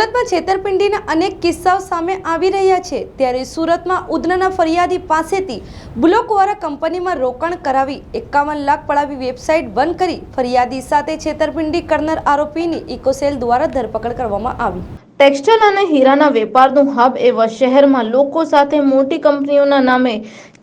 સુરતમાં છેતરપિંડીના અનેક કિસ્સાઓ સામે આવી રહ્યા છે. ત્યારે સુરતમાં ઉધનાના ફરિયાદી પાસેથી બ્લોકવાળા કંપનીમાં રોકાણ કરાવી એકાવન લાખ પડાવી વેબસાઇટ બંધ કરી ફરિયાદી સાથે છેતરપિંડી કરનાર આરોપીની ઇકોસેલ દ્વારા ધરપકડ કરવામાં આવી. ટેક્સટાઇલ અને હીરાના વેપારનું હબ એવા શહેરમાં લોકો સાથે મોટી કંપનીઓના નામે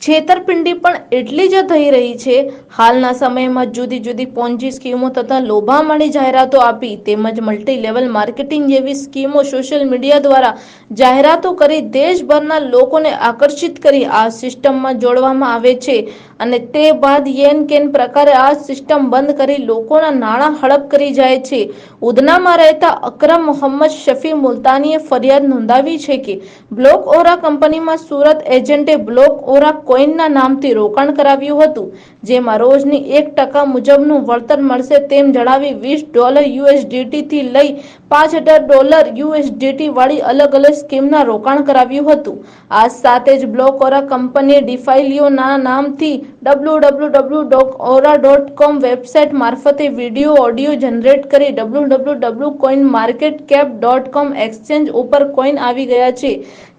છેતરપિંડી પણ એટલી જ થઈ રહી છે. હાલના સમયમાં જુદી જુદી પોન્જી સ્કીમો તથા લોભામણી જાહેરાતો આપી તેમજ મલ્ટી લેવલ માર્કેટિંગ જેવી સ્કીમો સોશિયલ મીડિયા દ્વારા જાહેરાતો કરી દેશભરના લોકોને આકર્ષિત કરી આ સિસ્ટમમાં જોડવામાં આવે છે. અને તે બાદ યેન કેન પ્રકારે આ સિસ્ટમ બંધ કરી લોકોના નાણાં હડપ કરી જાય છે. ઉધનામાં રહેતા અકરમ મોહમ્મદ શફી મુલતાનીએ ફરિયાદ નોંધાવી છે કે બ્લોક ઓરા કંપનીમાં સુરત એજન્ટે બ્લોક ઓરા કોઈનના નામથી રોકાણ કરાવ્યું હતું, જેમાં રોજની એક ટકા મુજબનું વળતર મળશે તેમ જણાવી વીસ ડોલર યુએસડીટીથી લઈ પાંચ હજાર ડોલર યુએસડીટી વાળી અલગ અલગ સ્કીમના રોકાણ કરાવ્યું હતું. આ સાથે જ બ્લોક ઓરા કંપનીએ ડિફાઇલિયોના નામથી W W W dot Aura dot com website મારફતે વીડિયો ઓડિયો જનરેટ કરી W W W coin market cap dot com exchange ઉપર કોઈન આવી ગયા છે.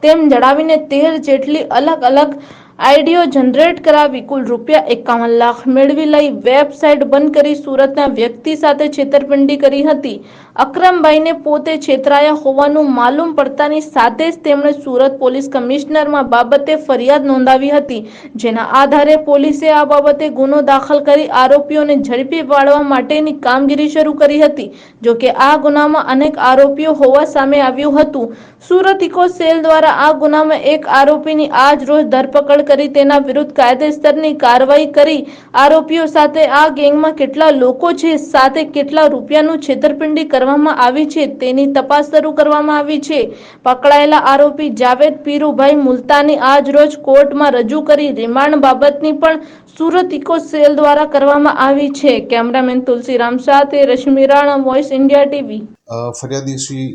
તેમ જણાવીને તેર જેટલી અલગ અલગ આઈડીઓ જનરેટ કરાવી કુલ રૂપિયા એકાવન લાખ મેળવી લઈ વેબસાઇટ બંધ કરી સુરતના વ્યક્તિ સાથે છેતરપિંડી કરી હતી. અક્રમભાઈને પોતે છેતરાયા હોવાનું માલુમ પડતાની સાથે જ તેમણે સુરત પોલીસ કમિશનરમાં બાબતે ફરિયાદ નોંધાવી હતી, જેના આધારે પોલીસે આ બાબતે ગુનો દાખલ કરી આરોપીઓને ઝડપી પાડવા માટેની કામગીરી શરૂ કરી હતી, જોકે આ ગુનામાં અનેક આરોપીઓ હોવા સામે આવ્યું હતું. સુરત ઇકો સેલ દ્વારા આ ગુનામાં એક આરોપીની આજ રોજ ધરપકડ કરી તેના વિરુદ્ધ કાયદેસરની કાર્યવાહી કરી. આરોપીઓ સાથે આ ગેંગમાં કેટલા લોકો છે, સાથે કેટલા રૂપિયાનું છેતરપિંડી કરવામાં આવી છે, તેની તપાસ શરૂ કરવામાં આવી છે. પકડાયેલા આરોપી જાવેદ પીરુભાઈ મુલતાની આજ રોજ કોર્ટમાં રજૂ કરી રિમાન્ડ બાબતની પણ સુરત ઇકો સેલ દ્વારા કરવામાં આવી છે. કેમેરામેન તુલસીરામ સાથે Rashmi Rana voice India TV. ફરિયાદી શ્રી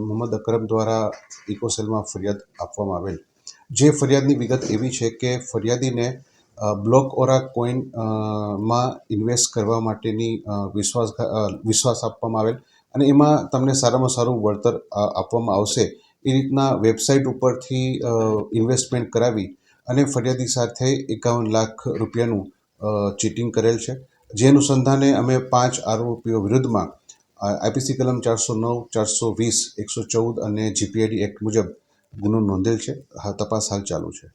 મોહમ્મદ અકરમ દ્વારા ઇકોસેલમાં ફરિયાદ આપવામાં આવેલ. જે ફરિયાદની વિગત એવી છે કે ફરિયાદીને બ્લોક ઓરા કોઈનમાં ઇન્વેસ્ટ કરવા માટેની વિશ્વાસ વિશ્વાસ આપવામાં આવેલ અને એમાં તમને સારામાં સારું વળતર આપવામાં આવશે. એ રીતના વેબસાઇટ ઉપરથી ઇન્વેસ્ટમેન્ટ કરાવી અને ફરિયાદી સાથે એકાવન લાખ રૂપિયાનું ચીટિંગ કરેલ છે. જે અનુસંધાને અમે પાંચ આરોપીઓ વિરુદ્ધમાં આઈપીસી કલમ ચારસો નવ ચારસો વીસ એકસો ચૌદ અને જીપીઆઈડી એક્ટ મુજબ ગુનો નોંધેલ છે. તપાસ હાલ ચાલુ છે.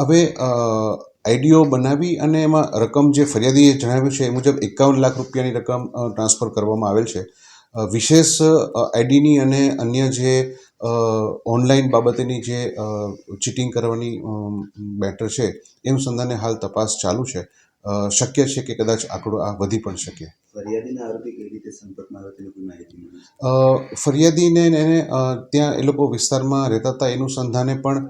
હવે આઈડીઓ બનાવી અને એમાં રકમ જે ફરિયાદીએ જણાવ્યું છે એ મુજબ એકાવન લાખ રૂપિયાની રકમ ટ્રાન્સફર કરવામાં આવેલ છે. વિશેષ આઈડીની અને અન્ય જે ઓનલાઈન બાબતેની જે ચીટિંગ કરવાની બેટર છે એમ અનુસંધાને હાલ તપાસ ચાલુ છે. શક્ય છે કે કદાચ આંકડો આ વધી પણ શકે. ફરિયાદીના એને ત્યાં એ લોકો વિસ્તારમાં રહેતા હતા. એનું સંધાને પણ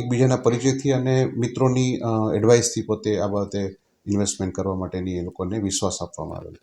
એકબીજાના પરિચયથી અને મિત્રોની એડવાઇસથી પોતે આ બાબતે ઇન્વેસ્ટમેન્ટ કરવા માટેની એ લોકોને વિશ્વાસ આપવામાં આવેલો.